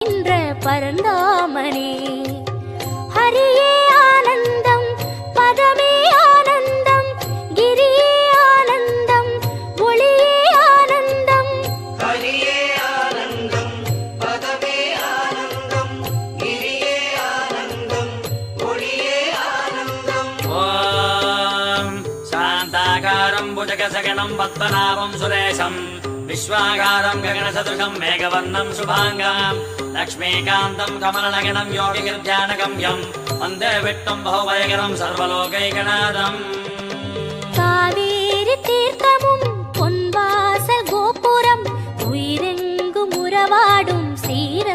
என்ற பரந்தாமனே. ஹரியே ஆனந்தம் பதமே ஆனந்தம் கிரியே ஆனந்தம் ஒளியே ஆனந்தம். ஹரியே ஆனந்தம் பதமே ஆனந்தம் கிரியே ஆனந்தம் ஒளியே ஆனந்தம். ஓம் சாந்தாகாரம் புஜகசகணம் பத்மநாபம் சுரேஷம். विश्वाकारं गगनसदृशं मेघवर्णं शुभाङ्गाम् लक्ष्मीकान्तं कमलनगणं योगिगिर्ध्यानगम्यं वन्दे विष्णुं बहुभयकरं सर्वलोकैकनाथम् காவேரி தீர்த்தமும் பொன்வாசல் கோபுரம் உயிரெங்கும் உறவாடும் சீர